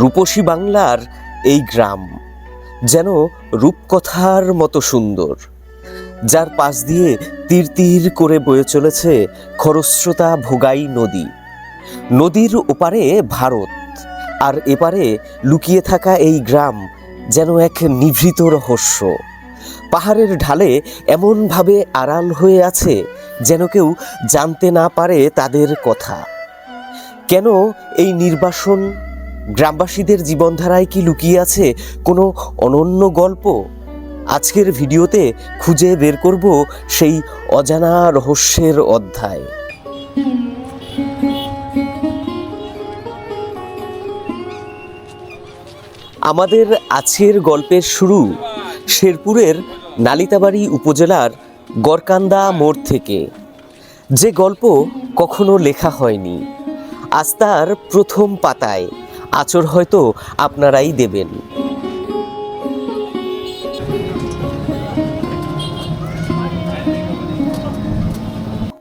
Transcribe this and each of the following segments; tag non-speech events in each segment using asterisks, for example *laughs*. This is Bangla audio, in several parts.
রূপসী বাংলার এই গ্রাম যেন রূপকথার মতো সুন্দর, যার পাশ দিয়ে তীর তীর করে বয়ে চলেছে খরস্রোতা ভোগাই নদী। নদীর ওপারে ভারত, আর এপারে লুকিয়ে থাকা এই গ্রাম যেন এক নিভৃত রহস্য। পাহাড়ের ঢালে এমনভাবে আড়াল হয়ে আছে যেন কেউ জানতে না পারে তাদের কথা। কেন এই নির্বাসন গ্রামবাসীদের জীবনধারায় কি লুকিয়ে আছে কোনো অনন্য গল্প? আজকের ভিডিওতে খুঁজে বের করব সেই অজানা রহস্যের অধ্যায়। আমাদের আজকের গল্পের শুরু শেরপুরের নালিতাবাড়ি উপজেলার গরকান্দা মোড় থেকে। যে গল্প কখনো লেখা হয়নি। আজ তার প্রথম পাতায়। আচর হয়তো আপনারাই দেবেন।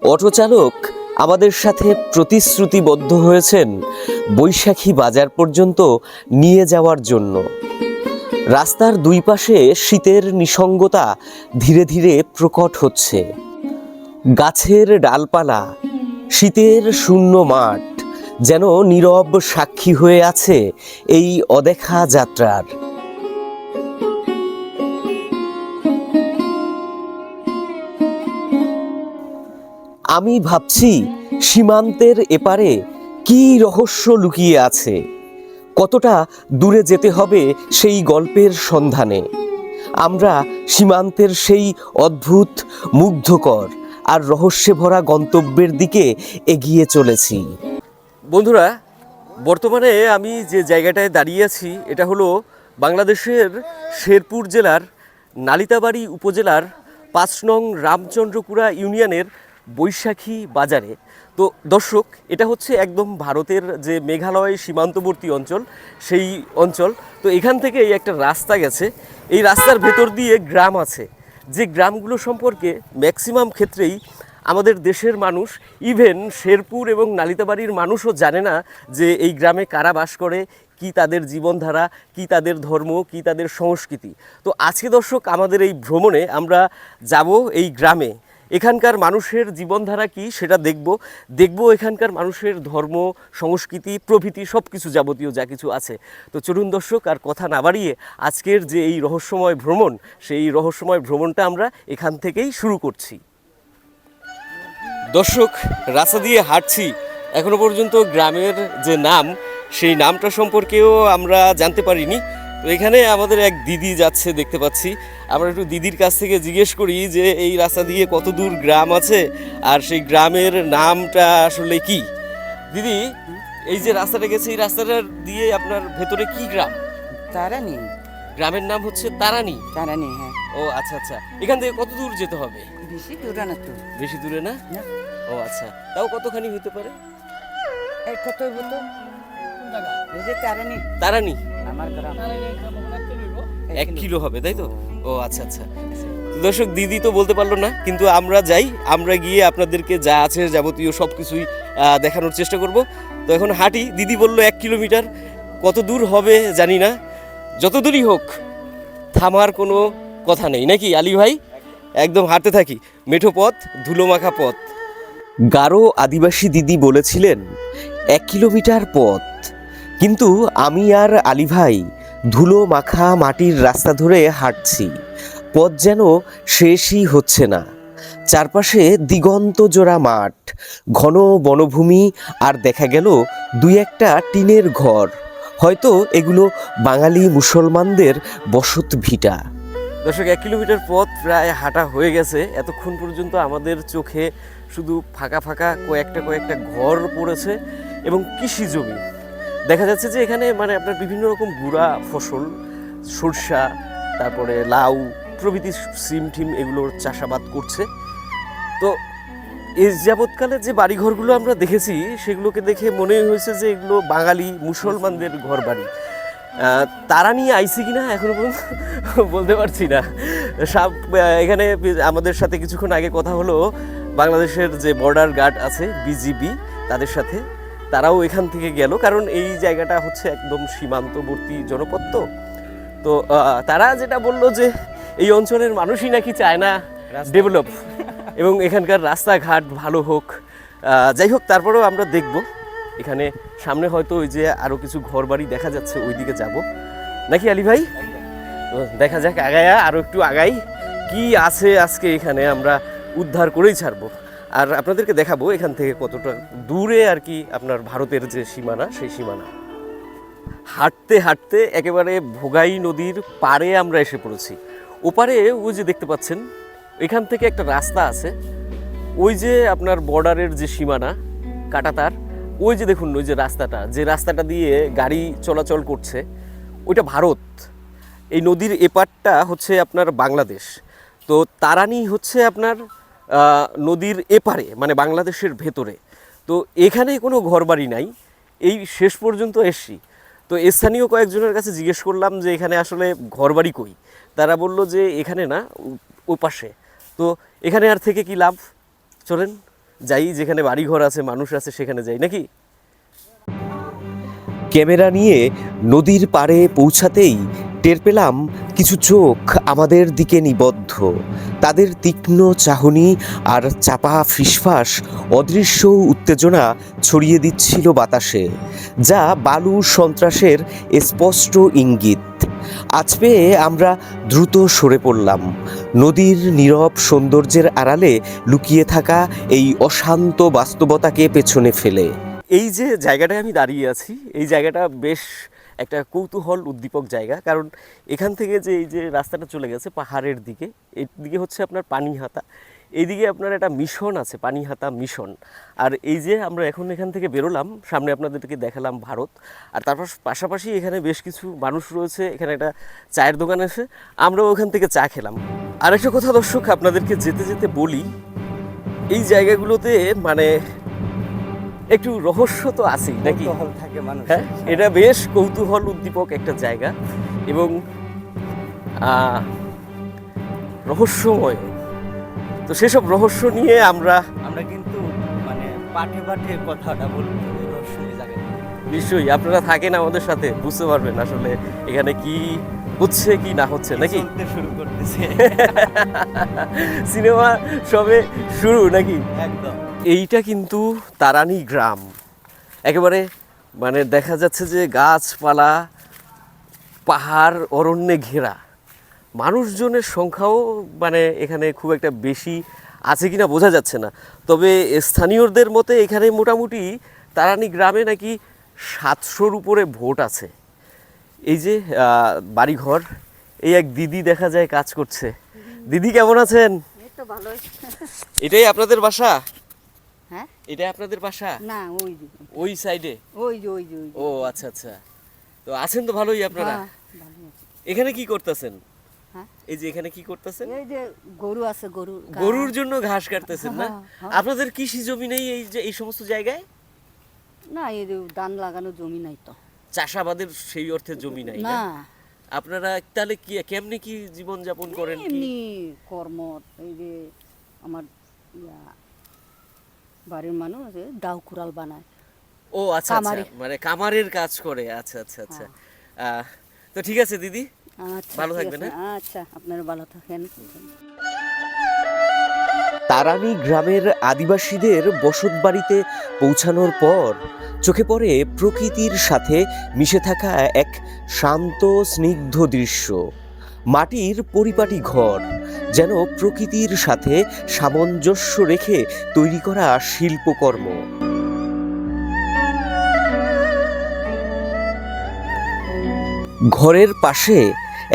অটো চালক আমাদের সাথে প্রতিশ্রুতিবদ্ধ হয়েছেন বৈশাখী বাজার পর্যন্ত নিয়ে যাওয়ার জন্য। রাস্তার দুই পাশে শীতের নিসঙ্গতা ধীরে ধীরে প্রকট হচ্ছে। গাছের ডালপালা, শীতের শূন্য মাঠ যেন নীরব সাক্ষী হয়ে আছে এই অদেখা যাত্রার। আমি ভাবছি, সীমান্তের এপারে কি রহস্য লুকিয়ে আছে? কতটা দূরে যেতে হবে সেই গল্পের সন্ধানে? আমরা সীমান্তের সেই অদ্ভুত, মুগ্ধকর আর রহস্যে ভরা গন্তব্যের দিকে এগিয়ে চলেছি। বন্ধুরা, বর্তমানে আমি যে জায়গাটায় দাঁড়িয়ে আছি, এটা হলো বাংলাদেশের শেরপুর জেলার নালিতাবাড়ি উপজেলার পাঁচ নং রামচন্দ্রপুরা ইউনিয়নের বৈশাখী বাজারে। তো দর্শক, এটা হচ্ছে একদম ভারতের যে মেঘালয় সীমান্তবর্তী অঞ্চল, সেই অঞ্চল। তো এখান থেকে এই একটা রাস্তা গেছে। এই রাস্তার ভেতর দিয়ে গ্রাম আছে। যে গ্রামগুলো সম্পর্কে ম্যাক্সিমাম ক্ষেত্রেই আমাদের দেশের মানুষ ইভেন শেরপুর এবং নালিতাবাড়ির মানুষও জানে না যে এই গ্রামে কারা বাস করে, কি তাদের জীবনধারা, কি তাদের ধর্ম, কি তাদের সংস্কৃতি। তো আজকে দর্শক, আমাদের এই ভ্রমণে আমরা যাব এই গ্রামে। এখানকার মানুষের জীবনধারা কি সেটা দেখব। দেখব এখানকার মানুষের ধর্ম, সংস্কৃতি, প্রভৃতি সব কিছু যাবতীয় যা কিছু আছে। তো চলুন দর্শক, আর কথা না বাড়িয়ে আজকের যে এই রহস্যময় ভ্রমণ, সেই রহস্যময় ভ্রমণটা আমরা এখান থেকেই শুরু করছি। দর্শক, রাস্তা দিয়ে হাঁটছি। এখনও পর্যন্ত গ্রামের যে নাম, সেই নামটা সম্পর্কেও আমরা জানতে পারিনি। তো এখানে আমাদের এক দিদি যাচ্ছে দেখতে পাচ্ছি। আমরা একটু দিদির কাছ থেকে জিজ্ঞেস করি যে, এই রাস্তা দিয়ে কত দূর গ্রাম আছে? আর সেই গ্রামের নামটা আসলে কি? দিদি, এই যে রাস্তাটা গেছে, এই রাস্তাটা দিয়ে আপনার ভেতরে কি গ্রাম? তারানি গ্রামের নাম হচ্ছে তারানি। তারানি হ্যাঁ। ও আচ্ছা আচ্ছা। এখান থেকে কত দূর যেতে হবে? বেশি দূরে না তো। বেশি দূরে না? ও আচ্ছা। তাও কতখানি হতে পারে? এই কত হতো এই যে তারানি। তারানি? আমার গ্রাম। এক কিলো হবে তাই তো? ও আচ্ছা আচ্ছা। দর্শক দিদি তো বলতে পারল না কিন্তু আমরা যাই আমরা গিয়ে আপনাদেরকে যা আছে যাবতীয় সব কিছুই দেখানোর চেষ্টা করব। তো এখন হাঁটি দিদি বলল এক কিলোমিটার। কত দূর হবে জানি না যত দূরই হোক, থামার কোনো কথা নেই। নাকি, আলী ভাই? একদম হাঁটতে থাকি। মেঠো পথ ধুলো মাখা পথ। গারো আদিবাসী দিদি বলেছিলেন, এক কিলোমিটার পথ। কিন্তু আমি আর আলী ভাই ধুলো মাখা মাটির রাস্তা ধরে হাঁটছি। পথ যেন শেষই হচ্ছে না। চারপাশে দিগন্ত জোড়া মাঠ, ঘন বনভূমি, আর দেখা গেল দুই একটা টিনের ঘর। হয়তো এগুলো বাঙালি মুসলমানদের বসত ভিটা। দর্শক, এক কিলোমিটার পথ প্রায় হাঁটা হয়ে গেছে। এতক্ষণ পর্যন্ত আমাদের চোখে শুধু ফাঁকা ফাঁকা কয়েকটা কয়েকটা ঘর পড়েছে এবং কৃষি জমি। দেখা যাচ্ছে যে এখানে মানে আপনার বিভিন্ন রকম গুড়া, ফসল, সরষা, তারপরে লাউ, প্রভৃতি সিম, টিম এগুলোর চাষাবাদ করছে। তো এই যাবৎকালে যে বাড়িঘরগুলো আমরা দেখেছি সেগুলোকে দেখে মনে হয়েছে যে এগুলো বাঙালি মুসলমানদের ঘর বাড়ি তারা নিয়ে আইসি কিনা এখনও পর্যন্ত বলতে পারছি না। সব এখানে আমাদের সাথে কিছুক্ষণ আগে কথা হলো বাংলাদেশের যে বর্ডার গার্ড আছে বিজিবি তাদের সাথে। তারাও এখান থেকে গেল কারণ এই জায়গাটা হচ্ছে একদম সীমান্তবর্তী জনপদ তো। তো তারা যেটা বলল যে এই অঞ্চলের মানুষই নাকি চায় না ডেভেলপ। এবং এখানকার রাস্তাঘাট ভালো হোক যাই হোক, তারপরেও আমরা দেখব। এখানে সামনে হয়তো ওই যে আরও কিছু ঘরবাড়ি দেখা যাচ্ছে, ওইদিকে যাব। নাকি আলী ভাই? দেখা যাক, আগায়া আরও একটু আগাই। কি আছে আজকে এখানে আমরা উদ্ধার করেই ছাড়বো। আর আপনাদেরকে দেখাবো এখান থেকে কতটা দূরে আর কি আপনার ভারতের যে সীমানা, সেই সীমানা। হাঁটতে হাঁটতে একেবারে ভোগাই নদীর পাড়ে আমরা এসে পড়েছি। ওপারে ওই যে দেখতে পাচ্ছেন এখান থেকে একটা রাস্তা আছে। ওই যে আপনার বর্ডারের যে সীমানা, কাটাতার, ওই যে দেখুন, ওই যে রাস্তাটা যে রাস্তাটা দিয়ে গাড়ি চলাচল করছে, ওইটা ভারত। এই নদীর এপারটা হচ্ছে আপনার বাংলাদেশ। তো তারানি হচ্ছে আপনার নদীর এপারে মানে বাংলাদেশের ভেতরে। তো এখানে কোনো ঘরবাড়ি নাই। এই শেষ পর্যন্ত এসছি। তো স্থানীয় কয়েকজনের কাছে জিজ্ঞেস করলাম যে এখানে আসলে ঘরবাড়ি কই? তারা বলল যে এখানে না, ও- ও পাশে তো এখানে আর থেকে কি লাভ? চলেন, যাই, যেখানে বাড়িঘর আছে, মানুষ আছে, সেখানে যাই, নাকি? ক্যামেরা নিয়ে নদীর পাড়ে পৌঁছাতেই টের পেলাম কিছু চোখ আমাদের দিকে নিবদ্ধ। তাদের তীক্ষ্ণ চাহনি আর চাপা ফিসফাস অদৃশ্য উত্তেজনা ছড়িয়ে দিচ্ছিল বাতাসে, যা বালু সন্ত্রাসের স্পষ্ট ইঙ্গিত। আজ পেয়ে আমরা দ্রুত সরে পড়লাম। নদীর নীরব সৌন্দর্যের আড়ালে লুকিয়ে থাকা এই অশান্ত বাস্তবতাকে পেছনে ফেলে। এই যে জায়গাটায় আমি দাঁড়িয়ে আছি, এই জায়গাটা বেশ একটা কৌতূহল উদ্দীপক জায়গা। কারণ এখান থেকে যে এই যে রাস্তাটা চলে গেছে পাহাড়ের দিকে এই দিকে হচ্ছে আপনার পানিহাতা। এইদিকে আপনার একটা মিশন আছে, পানিহাতা মিশন। আর এই যে আমরা এখন এখান থেকে বেরোলাম, সামনে আপনাদেরকে দেখালাম ভারত। আর তারপর পাশাপাশি এখানে বেশ কিছু মানুষ রয়েছে, এখানে একটা চায়ের দোকান আছে। আমরাও ওখান থেকে চা খেলাম। আরেকটা কথা দর্শক, আপনাদেরকে যেতে যেতে বলি, এই জায়গাগুলোতে মানে একটু রহস্য তো আছেই নাকি? থাকে মানুষ হ্যাঁ এটা বেশ কৌতূহল উদ্দীপক একটা জায়গা এবং রহস্যময়। তো সেসব রহস্য নিয়ে আমরা আমরা কিন্তু মানে পাঠে পাঠে কথাটা বলব রহস্যময় নিশ্চয়ই আপনারা থাকেন আমাদের সাথে বুঝতে পারবেন আসলে এখানে কি হচ্ছে কি না হচ্ছে নাকি? শুরু করতেছে। *laughs* সিনেমা সবে শুরু নাকি? একদম। এইটা কিন্তু তারানি গ্রাম। একেবারে মানে দেখা যাচ্ছে যে গাছপালা পাহাড় অরণ্যে ঘেরা। মানুষজনের সংখ্যাও মানে এখানে খুব একটা বেশি আছে কিনা বোঝা যাচ্ছে না। তবে স্থানীয়দের মতে এখানে মোটামুটি তারানি গ্রামে নাকি সাতশোর উপরে ভোট আছে। এই যে বাড়িঘর এই এক দিদি দেখা যায় কাজ করছে। দিদি কেমন আছেন? এটাই আপনাদের বাসা? হ্যাঁ? এটাই আপনাদের বাসা? না ওই যে। ওই সাইডে? ওই যে ওই যে ও আচ্ছা আচ্ছা। তো আছেন তো ভালোই আপনারা? হ্যাঁ, আছে। এখানে কি করতেছেন? হ্যাঁ? এই যে এখানে কি করতেছেন? এই যে গরু আছে গরু গরুর জন্য ঘাস কাটতেছেন না? হ্যাঁ। আপনাদের কৃষি জমি নেই এই যে এই সমস্ত জায়গায়? না এই যে ধান লাগানো জমি নাই তো। চাষাবাদের সেই অর্থে জমি নাই না? আপনারা তাহলে কি কেমনে কি জীবন যাপন করেন কি? এমনি কর্ম এই যে আমার বাড়ির মানুষ আছে দাও কুড়াল বানায়। ও আচ্ছা আচ্ছা মানে কামারের কাজ করে আচ্ছা আচ্ছা আচ্ছা। তো ঠিক আছে দিদি? আচ্ছা ভালো থাকবেন, আচ্ছা আপনারা ভালো থাকেন। তারানি গ্রামের আদিবাসীদের বসত বাড়িতে পৌঁছানোর পর চোখে পড়ে প্রকৃতির সাথে মিশে থাকা এক শান্ত স্নিগ্ধ দৃশ্য। মাটির পরিপাটি ঘর, যেন প্রকৃতির সাথে সামঞ্জস্য রেখে তৈরি করা শিল্পকর্ম। ঘরের পাশে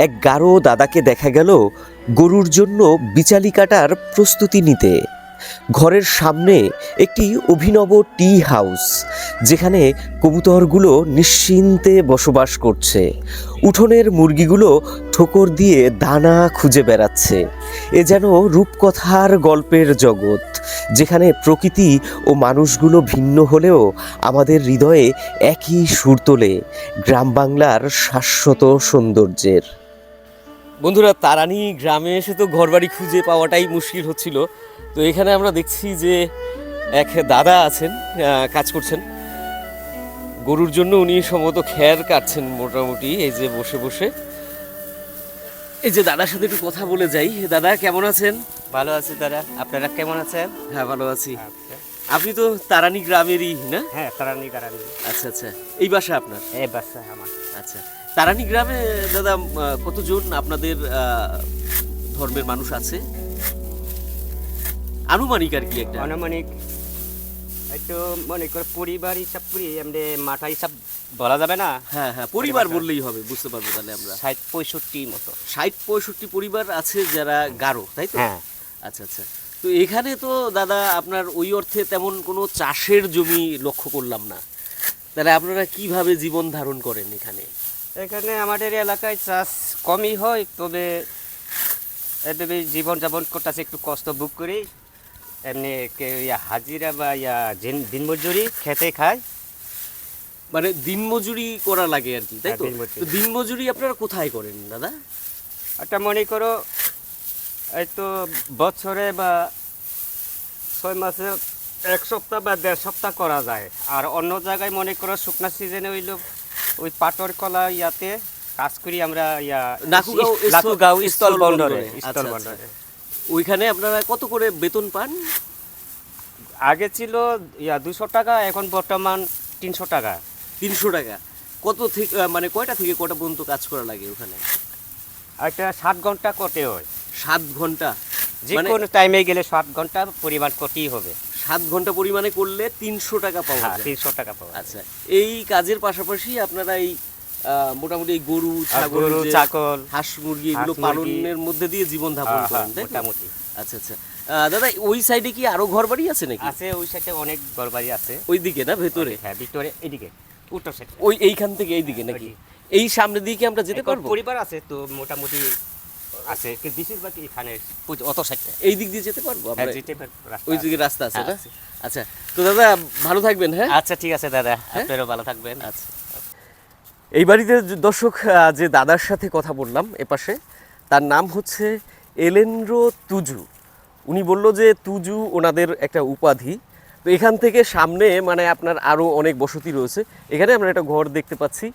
এক গাঢ় দাদাকে দেখা গেল গরুর জন্য বিচালি কাটার প্রস্তুতি নিতে। ঘরের সামনে একটি অভিনব টি হাউস, যেখানে কবুতরগুলো নিশ্চিন্তে বসবাস করছে। উঠোনের মুরগিগুলো ঠোকর দিয়ে দানা খুঁজে বেড়াচ্ছে। এ যেন রূপকথার গল্পের জগৎ, যেখানে প্রকৃতি ও মানুষগুলো ভিন্ন হলেও আমাদের হৃদয়ে একই সুর তোলে, গ্রাম বাংলার শাশ্বত সৌন্দর্যের। বন্ধুরা তারানি গ্রামে এসে তো ঘরবাড়ি খুঁজে পাওয়াটাই মুশকিল হচ্ছিল। তো এখানে আমরা দেখছি যে এক দাদা আছেন কাজ করছেন। গরুর জন্য উনি সম্ভবত খ্যার কাটছেন মোটামুটি এই যে বসে বসে। এই যে দাদার সাথে একটু কথা বলে যাই। দাদা কেমন আছেন? ভালো আছি দাদা। আপনারা কেমন আছেন? হ্যাঁ ভালো আছি। আপনি তো তারানি গ্রামেরই না? হ্যাঁ তারানি গ্রামে আচ্ছা আচ্ছা। এই বাসা আপনার? এই বাসা আমার। আচ্ছা। তারানি গ্রামে দাদা কতজন আপনাদের ধর্মের মানুষ আছে? আনুমানিক আর কি একটা। আনুমানিক একটু মনে করে পরিবার হিসাব করি এমনি মাথা হিসাব বলা যাবে না। হ্যাঁ হ্যাঁ পরিবার বললেই হবে বুঝতে পারব তাহলে আমরা। ষাট পঁয়ষট্টি মতো। ষাট পঁয়ষট্টি পরিবার আছে যারা গারো তাই তো? হ্যাঁ। আচ্ছা আচ্ছা। তো এখানে তো দাদা আপনার ওই অর্থে তেমন কোনো চাষের জমি লক্ষ্য করলাম না। তাহলে আপনারা কীভাবে জীবন ধারণ করেন এখানে? এখানে আমাদের এলাকায় চাষ কমই হয় তবে এভাবে জীবনযাপন করতেছে একটু কষ্ট বুক করি। এমনি ইয়া হাজিরা বা ইয়া দিন- দিনমজুরি খেতে খায়। মানে দিনমজুরি করা লাগে আর কি তাই হ্যাঁ, তো। তো দিনমজুরি আপনারা কোথায় করেন দাদা? একটা মনে করো এই তো বছরে বা ছয় মাসে এক সপ্তাহ বা দেড় সপ্তাহ করা যায়। আর অন্য জায়গায় মনে করো শুকনা সিজনে হইল ওই পাটর কলা ইয়াতে কাজ করি আমরা ইয়া নাকুগাঁও স্থল- বন্দরে। স্থল আচ্ছা, বন্দরে। ওইখানে আপনারা কত করে বেতন পান? আগে ছিল ইয়া দুশো টাকা এখন বর্তমান তিনশো টাকা। তিনশো টাকা। কত থেকে মানে কয়টা থেকে কটা পর্যন্ত কাজ করা লাগে ওখানে? একটা সাত ঘণ্টা করতে হয়। সাত ঘণ্টা। যে মানে কোনো টাইমে গেলে সাত ঘণ্টা পরিমাণ করতেই হবে। সাত ঘণ্টা পরিমাণে করলে তিনশো টাকা পাওয়া হ্যাঁ যায়। তিনশো টাকা পাওয়া আচ্ছা এই কাজের পাশাপাশি আপনারা এই মোটামুটি গরু ছাগল ছাগল হাঁস মুরগি এগুলো পালনের মধ্যে দিয়ে জীবন ধাপন হ্যাঁ, করেন হ্যাঁ, তাই মোটামুটি। আচ্ছা আচ্ছা। দাদা ওই সাইডে কি আরও ঘর বাড়ি আছে নাকি? আছে ওই সাইডে অনেক ঘর বাড়ি আছে। ওই দিকে না ভেতরে? হ্যাঁ ভিতরে এদিকে উত্তর সাইড ওই এইখান থেকে এই দিকে নাকি এই সামনে দিয়ে কি আমরা যেতে পারব? পরিবার আছে তো মোটামুটি আছে কিন্তু বেশিরভাগ এখানে অত সাইডটা এই দিক দিয়ে যেতে পারব আমরা? হ্যাঁ, ওই দিকে রাস্তা আছে হ্যাঁ, না? আচ্ছা তো দাদা ভালো থাকবেন হ্যাঁ? আচ্ছা ঠিক আছে দাদা। আপনারও ভালো থাকবেন। আচ্ছা। এই বাড়িতে দর্শক যে দাদার সাথে কথা বললাম এপাশে তার নাম হচ্ছে এলেন্দ্র তুজু। উনি বলল যে তুজু ওনাদের একটা উপাধি। তো এখান থেকে সামনে মানে আপনার আরও অনেক বসতি রয়েছে। এখানে আমরা একটা ঘর দেখতে পাচ্ছি।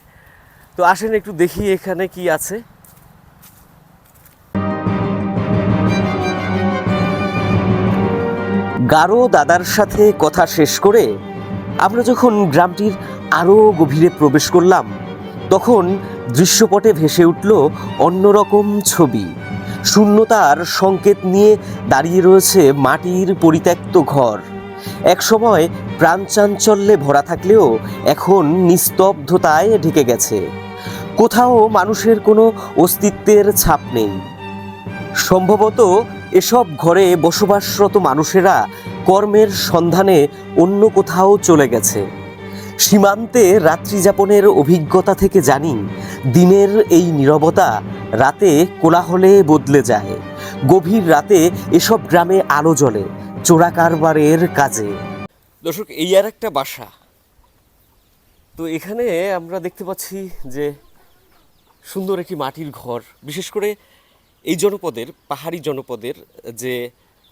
তো আসেন একটু দেখি এখানে কি আছে। গারো দাদার সাথে কথা শেষ করে আমরা যখন গ্রামটির আরও গভীরে প্রবেশ করলাম, তখন দৃশ্যপটে ভেসে উঠল অন্যরকম ছবি। শূন্যতার সংকেত নিয়ে দাঁড়িয়ে রয়েছে মাটির পরিত্যক্ত ঘর। একসময় প্রাণচাঞ্চল্যে ভরা থাকলেও এখন নিস্তব্ধতায় ঢেকে গেছে। কোথাও মানুষের কোনো অস্তিত্বের ছাপ নেই। সম্ভবত এসব ঘরে বসবাসরত মানুষেরা কর্মের সন্ধানে অন্য কোথাও চলে গেছে। সীমান্তে রাত্রিযাপনের অভিজ্ঞতা থেকে জানি, দিনের এই নীরবতা রাতে কোলাহলে বদলে যায়। গভীর রাতে এসব গ্রামে আলো জ্বলে, চোরা কারবারের কাজে। দর্শক, এই আর একটা বাসা। তো এখানে আমরা দেখতে পাচ্ছি যে সুন্দর একটি মাটির ঘর। বিশেষ করে এই জনপদের, পাহাড়ি জনপদের যে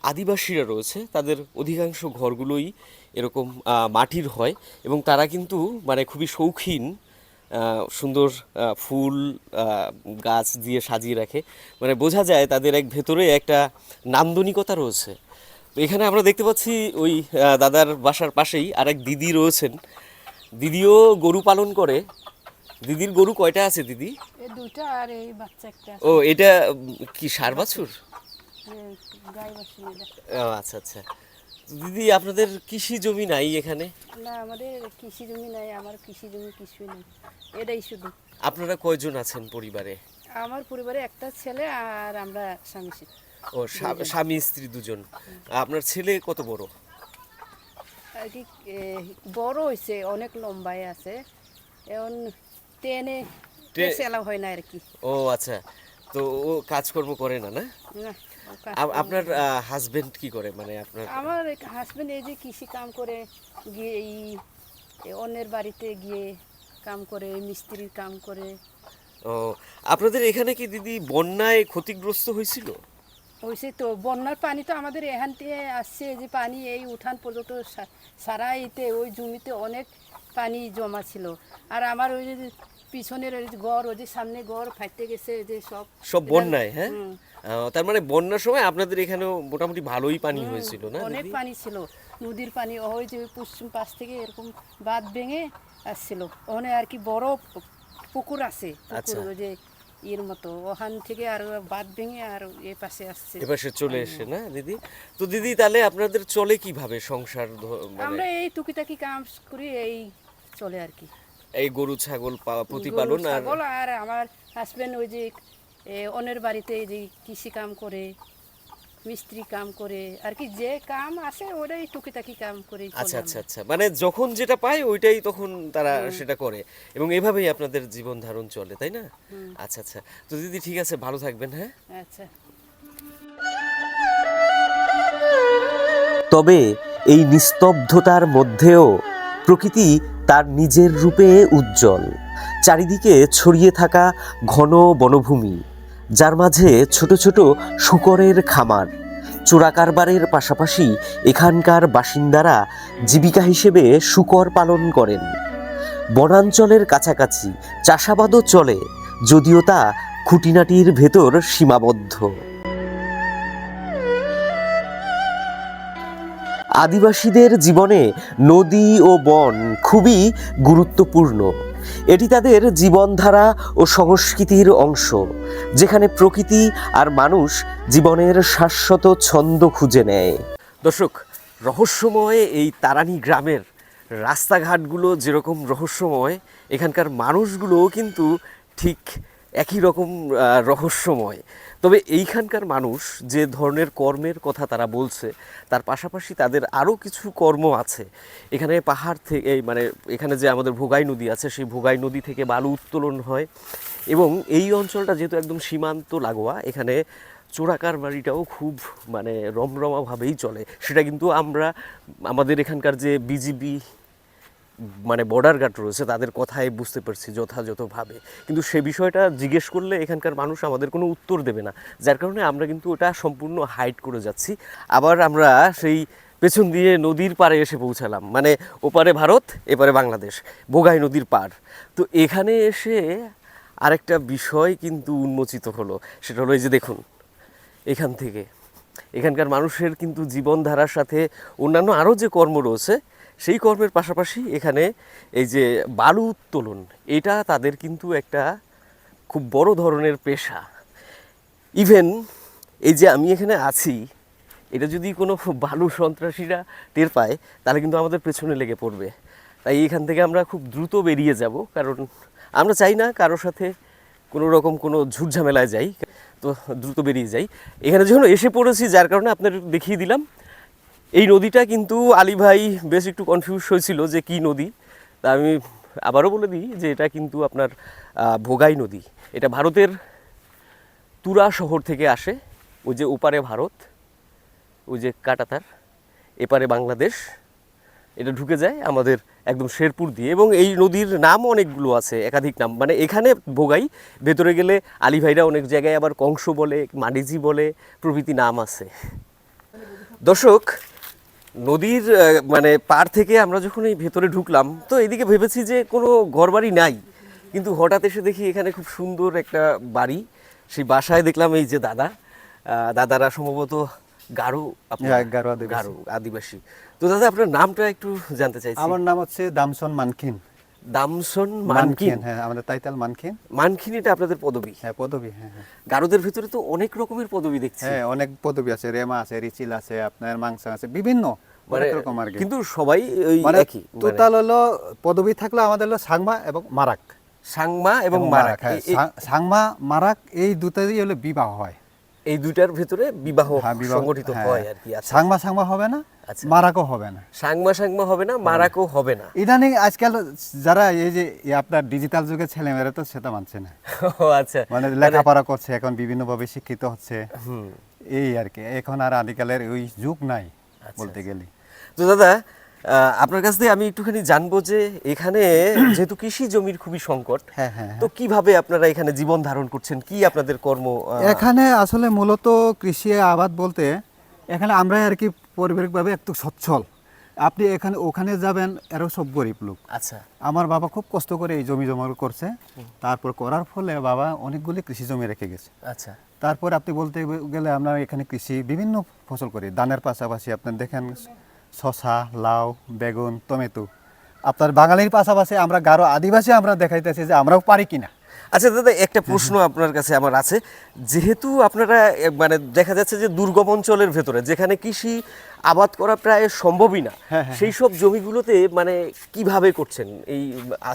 আদিবাসীরা রয়েছে, তাদের অধিকাংশ ঘরগুলোই এরকম মাটির হয় এবং তারা কিন্তু মানে খুবই শৌখিন সুন্দর ফুল গাছ দিয়ে সাজিয়ে রাখে। মানে বোঝা যায় তাদের এক ভেতরে একটা নান্দনিকতা রয়েছে। তো এখানে আমরা দেখতে পাচ্ছি ওই দাদার বাসার পাশেই আরেক দিদি রয়েছেন। দিদিও গরু পালন করে দিদির গরু কয়টা আছে দিদি? দুটা আর এই বাচ্চা একটা ও এটা কি সার বাছুর? ও, আচ্ছা আচ্ছা। দিদি আপনাদের কৃষি জমি নাই এখানে? না আমাদের কৃষি জমি নাই আমার কৃষি জমি কিছুই নেই। এটাই শুধু। আপনারা কয়জন আছেন পরিবারে? আমার পরিবারে একটা ছেলে আর আমরা স্বামী ও স্বামী স্ত্রী দুজন। আপনার ছেলে কত বড়? বড় হয়েছে অনেক লম্বায় আছে। এখন টেনে টে- হয় না আর কি ও আচ্ছা। তো ও কাজকর্ম করে না না? আপনার হাজবেন্ড কি করে? মানে আপনার আমার হাজবেন্ড এই যে কৃষি কাম করে গিয়ে এই অন্যের বাড়িতে গিয়ে কাম করে মিস্ত্রির কাম করে। ও আপনাদের এখানে কি দিদি বন্যায় ক্ষতিগ্রস্ত হয়েছিল? হয়েছে তো বন্যার পানি তো আমাদের এখান থেকে আসছে যে পানি এই উঠান পর্যন্ত সা- সারা ইতে ওই জমিতে অনেক পানি জমা ছিল। আর আমার ওই যে পিছনের ওই ঘর ওই যে সামনে ঘর ফাইতে গেছে যে সব। সব বন্যায় হ্যাঁ? তার মানে বন্যার সময় আপনাদের এখানেও মোটামুটি ভালোই পানি হয়েছিল না অনেক পানি ছিল। নদীর পানি ওই যে পশ্চিম পাশ থেকে এরকম বাঁধ ভেঙে আসছিল। ওখানে আর কি বড় পুকুর আছে আচ্ছা। পুকুর ওই যে এর মতো। ওখান থেকে আর বাঁধ ভেঙে আর এ পাশে আসছে। এপাশে চলে এসে না দিদি? তো দিদি তাহলে আপনাদের চলে কীভাবে সংসার মানে আমরা এই টুকিটাকি কাজ করি এই চলে আর কি। এই গরু ছাগল প্রতিপালন আর ছাগল আর আমার হাজবেন্ড ওই যে এ, অন্যের বাড়িতে এই যে কৃষি কাম করে মিস্ত্রি কাম করে আর কি যে কাম আছে ওটাই টুকিটাকি কাম করে আচ্ছা আচ্ছা আচ্ছা। মানে যখন যেটা পায় ওইটাই তখন তারা সেটা করে। এবং এভাবেই আপনাদের জীবন ধারণ চলে তাই না? আচ্ছা আচ্ছা। তো দিদি ঠিক আছে ভালো থাকবেন হ্যাঁ? আচ্ছা। তবে এই নিস্তব্ধতার মধ্যেও প্রকৃতি তার নিজের রূপে উজ্জ্বল, চারিদিকে ছড়িয়ে থাকা ঘন বনভূমি, যার মাঝে ছোট ছোট শুকরের খামার। চোরা কারবারের পাশাপাশি এখানকার বাসিন্দারা জীবিকা হিসেবে শুকর পালন করেন। বনাঞ্চলের কাছাকাছি চাষাবাদও চলে, যদিও তা খুঁটিনাটির ভেতর সীমাবদ্ধ। আদিবাসীদের জীবনে নদী ও বন খুবই গুরুত্বপূর্ণ। এটি তাদের জীবনধারা ও সংস্কৃতির অংশ, যেখানে প্রকৃতি আর মানুষ জীবনের শাশ্বত ছন্দ খুঁজে নেয়। দর্শক, রহস্যময় এই তারানি গ্রামের রাস্তাঘাটগুলো যেরকম রহস্যময়, এখানকার মানুষগুলোও কিন্তু ঠিক একই রকম রহস্যময়। তবে এইখানকার মানুষ যে ধরনের কর্মের কথা তারা বলছে, তার পাশাপাশি তাদের আরও কিছু কর্ম আছে। এখানে পাহাড় থেকে মানে এখানে যে আমাদের ভোগাই নদী আছে, সেই ভোগাই নদী থেকে বালু উত্তোলন হয় এবং এই অঞ্চলটা যেহেতু একদম সীমান্ত লাগোয়া, এখানে চোরাকার বাড়িটাও খুব মানে রমরমাভাবেই চলে। সেটা কিন্তু আমরা, আমাদের এখানকার যে বিজিবি মানে বর্ডার গার্ড রয়েছে, তাদের কথায় বুঝতে পারছি যথাযথভাবে। কিন্তু সে বিষয়টা জিজ্ঞেস করলে এখানকার মানুষ আমাদের কোনো উত্তর দেবে না। যার কারণে আমরা কিন্তু ওটা সম্পূর্ণ হাইড করে যাচ্ছি। আবার আমরা সেই পেছন দিয়ে নদীর পাড়ে এসে পৌঁছালাম। মানে ওপারে ভারত, এপারে বাংলাদেশ, বোগাই নদীর পার তো এখানে এসে আরেকটা বিষয় কিন্তু উন্মোচিত হলো। সেটা হলো এই যে দেখুন, এখান থেকে। এখানকার মানুষের কিন্তু জীবনধারার সাথে অন্যান্য আরও যে কর্ম রয়েছে সেই কর্মের পাশাপাশি এখানে এই যে বালু উত্তোলন, এটা তাদের কিন্তু একটা খুব বড় ধরনের পেশা। ইভেন এই যে আমি এখানে আছি, এটা যদি কোনো বালু সন্ত্রাসীরা টের পায়, তাহলে কিন্তু আমাদের পেছনে লেগে পড়বে। তাই এখান থেকে আমরা খুব দ্রুত বেরিয়ে যাব, কারণ আমরা চাই না কারোর সাথে কোনো রকম কোনো ঝুট ঝামেলায় যাই, তো দ্রুত বেরিয়ে যাই। এখানে যখন এসে পড়েছি, যার কারণে আপনার দেখিয়ে দিলাম এই নদীটা কিন্তু আলী ভাই বেশ একটু কনফিউজ হয়েছিল যে কি নদী। তা আমি আবারও বলে দিই যে এটা কিন্তু আপনার ভোগাই নদী। এটা ভারতের তুরা শহর থেকে আসে। ওই যে ওপারে ভারত, ওই যে কাটাতার, এপারে বাংলাদেশ। এটা ঢুকে যায় আমাদের একদম শেরপুর দিয়ে এবং এই নদীর নাম অনেকগুলো আছে, একাধিক নাম। মানে এখানে ভোগাই, ভেতরে গেলে আলী ভাইরা অনেক জায়গায় আবার কংস বলে, মানিজি বলে প্রভৃতি নাম আছে। দর্শক নদীর মানে পার থেকে আমরা যখন এই ভেতরে ঢুকলাম তো এদিকে ভেবেছি যে কোনো ঘরবাড়ি নাই। কিন্তু হঠাৎ এসে দেখি এখানে খুব সুন্দর একটা বাড়ি। সেই বাসায় দেখলাম এই যে দাদা। আহ, দাদারা সম্ভবত গারো আপনার- হ্যাঁ, গারো আদিবাসী। তো দাদা আপনার নামটা একটু জানতে চাইছি। আমার নাম হচ্ছে দামসন মানখিন দামসন মানকিন। হ্যাঁ আমাদের তাইতাল মানখিন মানকিন। এটা আপনাদের পদবী। হ্যাঁ পদবী হ্যাঁ হ্যাঁ। গারোদের ভিতরে তো অনেক রকমের পদবী দেখছি। হ্যাঁ অনেক পদবী আছে রেমা আছে রিচিল আছে আপনার মাংস আছে বিভিন্ন মানে অনেক রকম আর কিন্তু সবাই ওই মানে একই মানে টোটাল হলো পদবী থাকলে আমাদের হলো সাংমা এবং মারাক। সাংমা এবং মারাক। হ্যাঁ সাংমা মারাক এই দুটারই হলো বিবাহ হয়। এই দুইটার ভিতরে বিবাহ হ্যাঁ, সংগঠিত হ্যাঁ। হয় আর কি আচ্ছা। সাংমা সাংমা হবে না আচ্ছা। মারাকও হবে না। সাংমা সাংমা হবে না মারাকও হবে না। ইদানিং আজকাল যারা এই যে আপনার ডিজিটাল যুগের ছেলেমেয়েরা তো সেটা মানছে না। *laughs* ও আচ্ছা। মানে লেখাপড়া করছে এখন বিভিন্নভাবে শিক্ষিত হচ্ছে। এই আর কি এখন আর আদিকালের ওই যুগ নাই আচ্ছা, বলতে গেলে। তো দাদা আপনার কাছ থেকে আমি একটুখানি জানব যে এখানে *clears throat* যেহেতু কৃষি জমির খুবই সংকট হ্যাঁ হ্যাঁ তো কীভাবে আপনারা এখানে জীবন ধারণ করছেন? কি আপনাদের কর্ম এখানে আসলে মূলত কৃষি আবাদ বলতে এখানে আমরাই আর কি পারিবারিকভাবে একটু সচ্ছল। আপনি এখানে ওখানে যাবেন এরও সব গরিব লোক। আচ্ছা। আমার বাবা খুব কষ্ট করে এই জমি জমা করছে। তারপর করার ফলে বাবা অনেকগুলি কৃষি জমি রেখে গেছে। আচ্ছা। তারপর আপনি বলতে গেলে আমরা এখানে কৃষি বিভিন্ন ফসল করি। ধানের পাশাপাশি আপনার দেখেন শশা লাউ, বেগুন, টমেটো। আপনার বাঙালির পাশাপাশি আমরা গারো আদিবাসী আমরা দেখাইতেছি যে আমরাও পারি কিনা। আচ্ছা দাদা একটা প্রশ্ন আপনার কাছে আমার আছে। যেহেতু আপনারা মানে দেখা যাচ্ছে যে দুর্গম অঞ্চলের ভেতরে যেখানে কৃষি আবাদ করা প্রায় সম্ভবই না হ্যাঁ, হ্যাঁ, সেই সব জমিগুলোতে মানে কীভাবে করছেন এই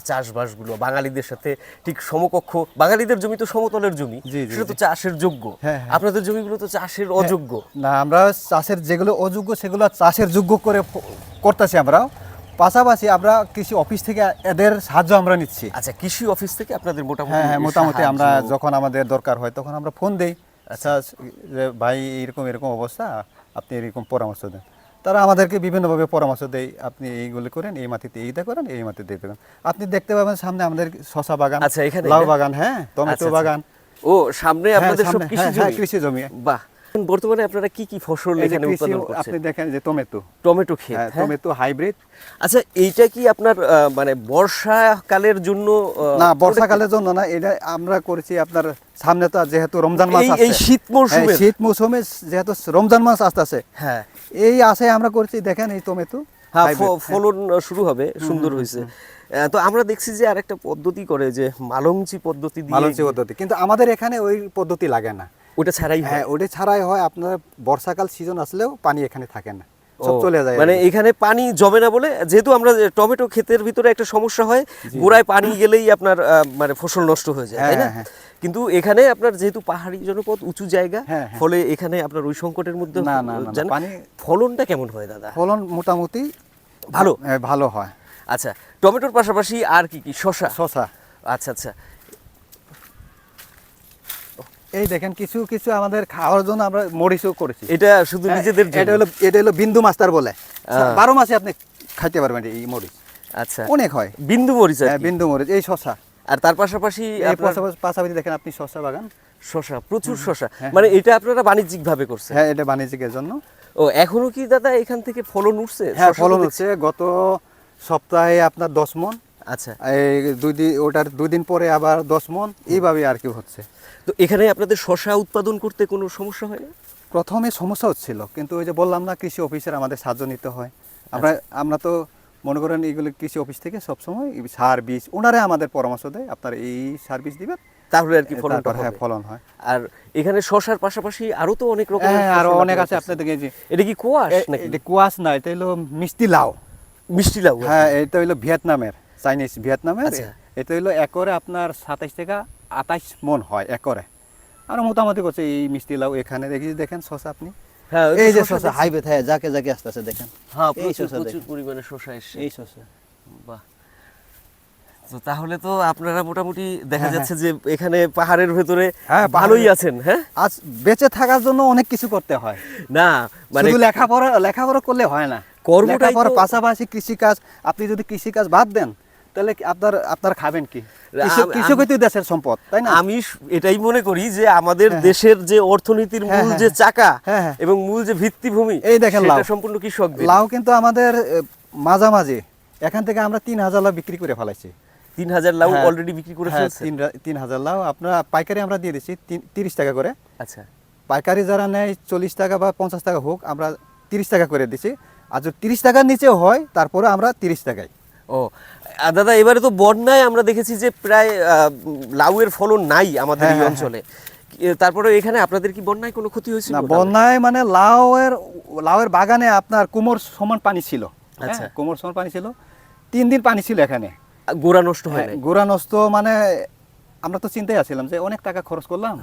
চাষবাসগুলো? বাঙালিদের সাথে ঠিক সমকক্ষ বাঙালিদের জমি তো সমতলের জমি সেটা তো চাষের যোগ্য। হ্যাঁ, হ্যাঁ। আপনাদের জমিগুলো তো চাষের অযোগ্য। না আমরা চাষের যেগুলো অযোগ্য সেগুলো চাষের যোগ্য করে করতেছি আমরা পাশাপাশি আমরা কৃষি অফিস থেকে এদের সাহায্য আমরা নিচ্ছি। আচ্ছা কৃষি অফিস থেকে আপনাদের মোটামুটি হ্যাঁ হ্যাঁ মোটামুটি আমরা যখন আমাদের দরকার হয় তখন আমরা ফোন দেই আচ্ছা ভাই এরকম এরকম অবস্থা আপনি এরকম পরামর্শ দেন। তারা আমাদেরকে বিভিন্নভাবে পরামর্শ দেয় আপনি এইগুলো করেন এই মাটিতে এইটা করেন এই মাটিতে এইটা করেন। আপনি দেখতে পাবেন সামনে আমাদের শশা বাগান আচ্ছা, এখানে, লাউ? বাগান হ্যাঁ আচ্ছা, টমেটো আচ্ছা। বাগান। ও সামনে হ্যাঁ, আপনাদের সব কৃষি হ্যাঁ, জমি? কৃষি জমি। বাহ। বর্তমানে আপনারা কি কি ফসল এখানে উৎপাদন আপনি দেখেন যে টমেটো। টমেটো ক্ষেত হ্যাঁ হ্যাঁ? Tomato hybrid. আচ্ছা এইটা কি আপনার মানে বর্ষাকালের জন্য না বর্ষাকালের জন্য না এটা আমরা করেছি আপনার সামনে তো যেহেতু রমজান মাস এই- আছে এই শীত? হ্যাঁ, শীত মৌসুমে যেহেতু রমজান মাস আসতেছে হ্যাঁ। এই আশায় আমরা করেছি দেখেন এই টমেটো হ্যাঁ ফলন শুরু হবে সুন্দর হয়েছে। তো আমরা দেখছি যে আরেকটা পদ্ধতি করে যে মালংচি পদ্ধতি দিয়ে মালঞ্চি পদ্ধতি। কিন্তু আমাদের এখানে ওই পদ্ধতি লাগে না। ওটা ছাড়াই হ্যাঁ। ওটা ছাড়াই হয়। আপনার বর্ষাকাল সিজন আসলেও পানি এখানে থাকে না। সব চলে যায় মানে এখানে পানি জমে না বলে যেহেতু আমরা টমেটো ক্ষেতের ভিতরে একটা সমস্যা হয় গোড়ায় পানি গেলেই আপনার মানে ফসল নষ্ট হয়ে যায় তাই না? হ্যাঁ, হ্যাঁ। কিন্তু এখানে আপনার যেহেতু পাহাড়ি জনপদ উঁচু জায়গা হ্যাঁ, হ্যাঁ। ফলে এখানে আপনার ওই সংকটের মধ্যে না, না, ফলনটা কেমন হয় দাদা? ফলন মোটামুটি ভালো? হ্যাঁ, ভালো হয়। আচ্ছা টমেটোর পাশাপাশি আর কি কি? শশা শশা আচ্ছা আচ্ছা। এই দেখেন কিছু কিছু আমাদের খাওয়ার জন্য আমরা মরিচও করেছি। এটা শুধু হ্যাঁ, নিজেদের এটা হলো এটা হলো বিন্দু মাস্টার বলে। বারো মাসে আপনি খাইতে পারবেন এই মরিচ। আচ্ছা। অনেক হয়। বিন্দু মরিচ হ্যাঁ বিন্দু মরিচ এই শশা আর তার পাশাপাশি পাশাপাশি দেখেন আপনি শশা বাগান। শশা প্রচুর শশা হ্যাঁ, মানে এটা আপনারা বাণিজ্যিক ভাবে করছেন? হ্যাঁ এটা বাণিজ্যিকের জন্য। ও এখনও কি দাদা এখান থেকে ফলন উঠছে? হ্যাঁ ফলন হচ্ছে গত সপ্তাহে আপনার দশ মন। আচ্ছা। এই দুই দিন ওটার দুই দিন পরে আবার দশ মন। এইভাবে আর কি হচ্ছে। তো এখানে আপনাদের শশা উৎপাদন করতে কোনো সমস্যা হয় না? প্রথমে সমস্যা হচ্ছিল কিন্তু ওই যে বললাম না কৃষি অফিসের আমাদের সাহায্য নিতে হয়। আমরা আমরা তো মনে করেন এইগুলো কৃষি অফিস থেকে সবসময় সার বীজ ওনারা আমাদের পরামর্শ দেয় আপনার এই সার বীজ দিবেন তাহলে আর কি ফলনটা তারপর হ্যাঁ ফলন হয়। আর এখানে শশার পাশাপাশি আরও তো অনেক রকমের হ্যাঁ আরও অনেক আছে আপনাদের যে এটা কি কোয়াশ নাকি? এটা কুয়াশ না এটা হলো মিষ্টি লাউ। মিষ্টি লাউ হ্যাঁ এটা হলো ভিয়েতনামের চাইনিজ ভিয়েতনামের। আচ্ছা। এটা হলো একরে আপনার সাতাইশ থেকে আঠাইশ মন হয় একরে। আর মোটামুটি করছে এই মিষ্টি লাউ এখানে। দেখি দেখেন শশা আপনি। হ্যাঁ এই যে শশা দেখছি। হাইবে থাকে যাকে যাকে আসতেছে দেখেন। হ্যাঁ প্রচুর প্রচুর পরিমাণে শশা এসছে। এই শশা বাহ। তো তাহলে তো আপনারা মোটামুটি দেখা হ্যাঁ, যাচ্ছে যে এখানে পাহাড়ের ভেতরে হ্যাঁ, ভালোই আছেন হ্যাঁ? আজ বেঁচে থাকার জন্য অনেক কিছু করতে হয়। না মানে লেখাপড়া লেখাপড়া করলে হয় না। তো- পাশাপাশি কৃষিকাজ। আপনি যদি কৃষিকাজ বাদ দেন তাহলে আপনার আপনার খাবেন কি? কৃষকই তো দেশের সম্পদ তাই না? আমি এটাই মনে করি যে আমাদের হ্যাঁ, দেশের যে অর্থনীতির হ্যাঁ, মূল হ্যাঁ, যে চাকা হ্যাঁ, হ্যাঁ। এবং মূল যে ভিত্তিভূমি এই দেখেন লাউ। সম্পূর্ণ কৃষকদের লাউ কিন্তু আমাদের মাঝামাঝি। এখান থেকে আমরা তিন হাজার লাউ বিক্রি করে ফেলাইছি। তিন হাজার লাউ হ্যাঁ, অলরেডি বিক্রি করে হ্যাঁ, তিন হাজার লাউ। আপনার পাইকারি আমরা দিয়ে দিচ্ছি তিরিশ টাকা করে। আচ্ছা। পাইকারি যারা নেয় চল্লিশ টাকা বা পঞ্চাশ টাকা হোক আমরা তিরিশ টাকা করে দিচ্ছি। আর যদি তিরিশ টাকার নিচেও হয় তারপরে আমরা তিরিশ টাকায়। ও দাদা এবারে তো বন্যায় আমরা দেখেছি যে প্রায় উম, লাউয়ের ফলন নাই আমাদের হ্যাঁ, এই হ্যাঁ, অঞ্চলে। তারপরে এখানে আপনাদের কি বন্যায় কোনো ক্ষতি হয়েছিল না বন্যায় মানে লাউয়ের লাউয়ের বাগানে আপনার কোমর সমান পানি ছিল। আচ্ছা। হ্যাঁ, কোমর সমান পানি ছিল। তিন দিন পানি ছিল এখানে। গোড়া নষ্ট হয় গোড়া নষ্ট মানে আমরা তো চিন্তায় আছিলাম যে অনেক টাকা খরচ করলাম।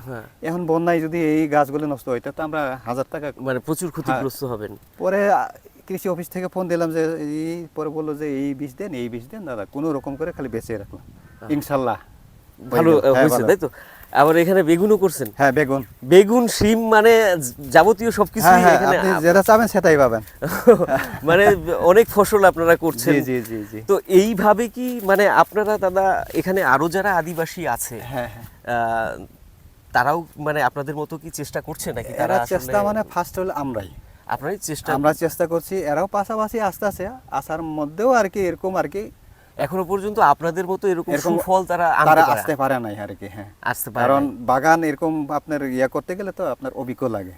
এখন বন্যায় যদি এই গাছগুলো নষ্ট হইতো তো আমরা হাজার টাকা মানে প্রচুর ক্ষতিগ্রস্ত হবেন। পরে কৃষি অফিস থেকে ফোন দিলাম যে এই পরে বলল যে এই বীজ দেন এই বীজ দেন দাদা কোনো রকম করে খালি বেঁচে রাখলাম। ইনশাল্লাহ। ভালো হয়ে হ্যাঁ, হয়েছে তাই তো? আবার এখানে বেগুনও করছেন? হ্যাঁ বেগুন। বেগুন শিম মানে যাবতীয় সবকিছু হ্যাঁ হ্যাঁ এখানে আপনি যেটা চাবেন সেটাই পাবেন। *laughs* মানে অনেক ফসল আপনারা করছেন। জি জি জি তো এইভাবে কি মানে আপনারা দাদা এখানে আরও যারা আদিবাসী আছে হ্যাঁ হ্যাঁ। তারাও মানে আপনাদের মতো কি চেষ্টা করছে নাকি? তারা চেষ্টা মানে ফার্স্ট হলো আমরাই। আপনারাই চেষ্টা আমরা চেষ্টা করছি, এরাও পাশাপাশি আস্তে আস্তে আসার মধ্যেও আর কি এরকম আর কি এখনও পর্যন্ত আপনাদের মতো এরকম সুফল তারা তারা আসতে পারে নাই আর কি হ্যাঁ। আসতে পারে কারণ বাগান এরকম আপনার ইয়া করতে গেলে তো আপনার অভিজ্ঞ লাগে।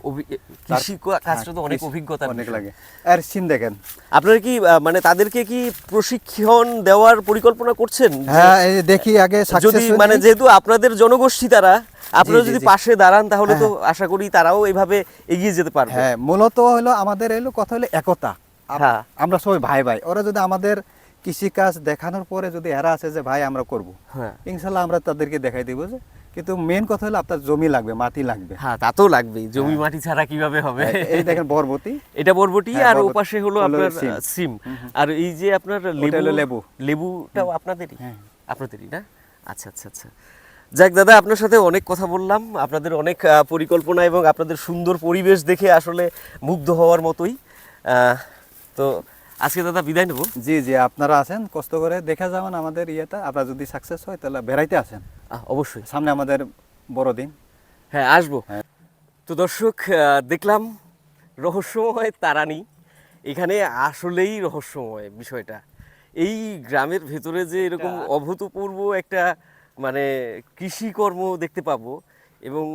কৃষি কাজটা তো হ্যাঁ, অনেক অভিজ্ঞতা অনেক লাগে। আর সিন দেখেন। আপনারা কি মানে তাদেরকে কি প্রশিক্ষণ দেওয়ার পরিকল্পনা করছেন? হ্যাঁ এই যে দেখি আগে যদি মানে যেহেতু আপনাদের জনগোষ্ঠী তারা আপনারা যদি পাশে দাঁড়ান তাহলে তো আশা করি তারাও এইভাবে এগিয়ে যেতে পারবে। হ্যাঁ মূলত হলো আমাদের এলো কথা হলো একতা। হ্যাঁ। আমরা সবাই ভাই ভাই। ওরা যদি আমাদের কৃষিকাজ দেখানোর পরে যদি এরা আছে যে ভাই আমরা করব। হ্যাঁ। ইনশাল্লাহ আমরা তাদেরকে দেখাই দিব যে কিন্তু মেন কথা হলো আপনার জমি লাগবে মাটি লাগবে। হ্যাঁ তা তো লাগবেই। জমি মাটি ছাড়া কীভাবে হবে? এই দেখেন বরবতী এটা বরবটি হ্যাঁ, আর বরবটি। ওপাশে হলো আপনার সিম। আর এই যে আপনার লেবু লেবু। লেবুটাও আপনাদেরই? হ্যাঁ। আপনাদেরই না? আচ্ছা আচ্ছা আচ্ছা। যাক দাদা আপনার সাথে অনেক কথা বললাম। আপনাদের অনেক পরিকল্পনা এবং আপনাদের সুন্দর পরিবেশ দেখে আসলে মুগ্ধ হওয়ার মতোই। আহ, তো আজকে দাদা বিদায় নেব। জি জি আপনারা আছেন কষ্ট করে দেখা যাবেন আমাদের ইয়েটা। আপনারা যদি সাকসেস হয় তাহলে বেড়াইতে আসেন। অবশ্যই। সামনে আমাদের বড়দিন হ্যাঁ আসব। হ্যাঁ। তো দর্শক দেখলাম রহস্যময় তারানি। এখানে আসলেই রহস্যময় বিষয়টা। এই গ্রামের ভেতরে যে এরকম অভূতপূর্ব একটা মানে কৃষিকর্ম দেখতে পাবো এবং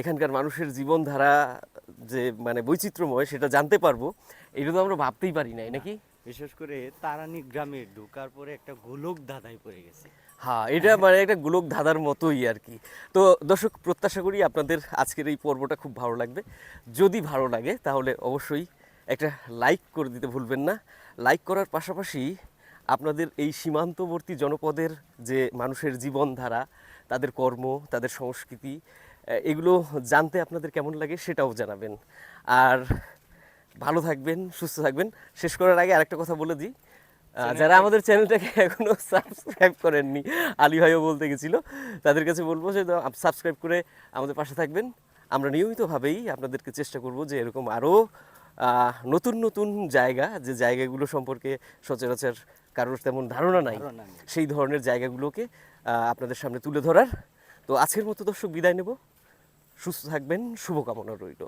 এখানকার মানুষের জীবনধারা যে মানে বৈচিত্র্যময় সেটা জানতে পারব এটা তো আমরা ভাবতেই পারি নাই নাকি? বিশেষ করে তারানি গ্রামে ঢোকার পরে একটা গোলক দাদাই পড়ে গেছে। হ্যাঁ এটা মানে একটা গোলক ধাঁধার মতোই আর কি। তো দর্শক প্রত্যাশা করি আপনাদের আজকের এই পর্বটা খুব ভালো লাগবে। যদি ভালো লাগে তাহলে অবশ্যই একটা লাইক করে দিতে ভুলবেন না। লাইক করার পাশাপাশি আপনাদের এই সীমান্তবর্তী জনপদের যে মানুষের জীবনধারা তাদের কর্ম তাদের সংস্কৃতি এগুলো জানতে আপনাদের কেমন লাগে সেটাও জানাবেন। আর ভালো থাকবেন সুস্থ থাকবেন। শেষ করার আগে আরেকটা কথা বলে দিই। যারা আমাদের চ্যানেলটাকে এখনও সাবস্ক্রাইব করেননি আলী ভাইও বলতে গেছিল তাদের কাছে বলব যে সাবস্ক্রাইব করে আমাদের পাশে থাকবেন। আমরা নিয়মিতভাবেই আপনাদেরকে চেষ্টা করব যে এরকম আরও নতুন নতুন জায়গা যে জায়গাগুলো সম্পর্কে সচরাচর কারোর তেমন ধারণা নাই সেই ধরনের জায়গাগুলোকে আপনাদের সামনে তুলে ধরার। তো আজকের মতো দর্শক বিদায় নেব। সুস্থ থাকবেন শুভকামনা রইল।